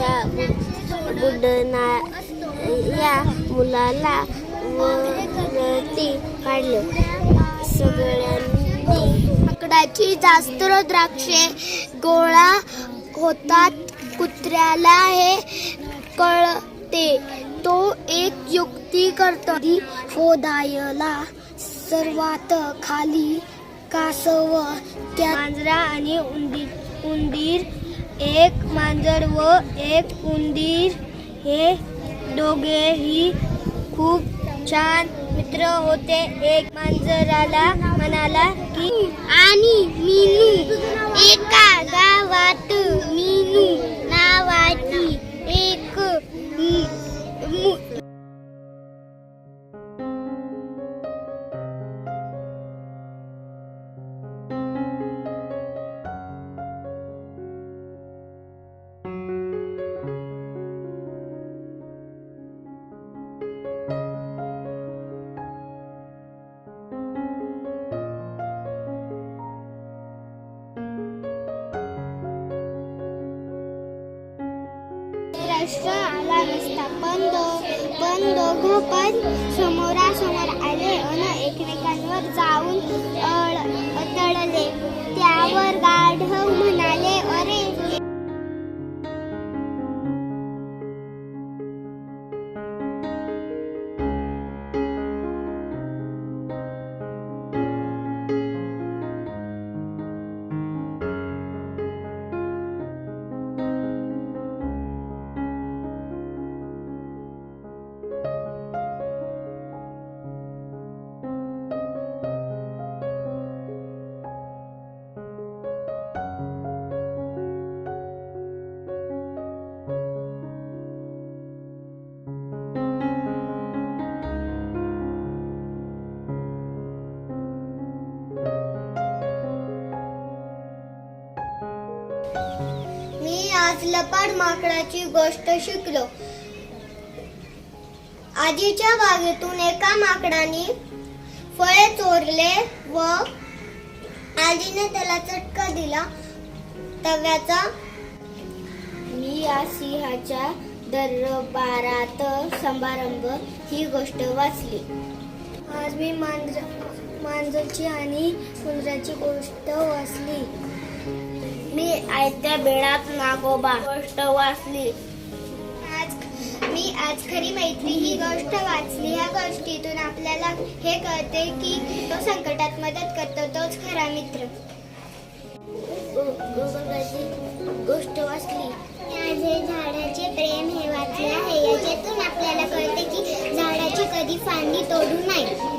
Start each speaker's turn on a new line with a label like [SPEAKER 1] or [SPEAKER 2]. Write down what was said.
[SPEAKER 1] बुडना या मुलाला वरती काढले. सगळ्यांनी आकडाची जास्त द्राक्षे गोळा होतात. कुत्र्याला हे कळते. तो एक युक्ती करतो. फोदायला सर्वात खाली कासव त्या मांजरा आणि उंदीर उंदीर एक मांजर व एक उंदीर हे दोघेही खूप छान मित्र होते. एक मांजराला म्हणाला की आणि मीनू एका गावात महाराष्ट्र आला रस्ता पण दो पण दोघं पण समोरासमोर आले अन एकमेकांवर जाऊन अड तडले त्यावर गाढव म्हण आज लपाड माकडाची गोष्ट शिकलो. आजीच्या बागेतून एका माकडाने फळे चोरले व आजीने त्याला चटका दिला. तव्याचा मी या सिंहाच्या दरबारात समारंभ ही गोष्ट वाचली. आज मी मांजर मांजरची आणि कुंजराची गोष्ट वाचली. आयत्या बेळात नागोबा गोष्ट वाचली. आज मी आज खरी मैत्री ही गोष्ट वाचली. ह्या गोष्टीतून आपल्याला हे कळते की तो संकटात मदत करतो तोच खरा मित्र. गोष्ट वाचली. माझे झाडाचे प्रेम हे वाचले आहे. याच्यातून आपल्याला कळते की झाडाची कधी फांदी तोडू नये.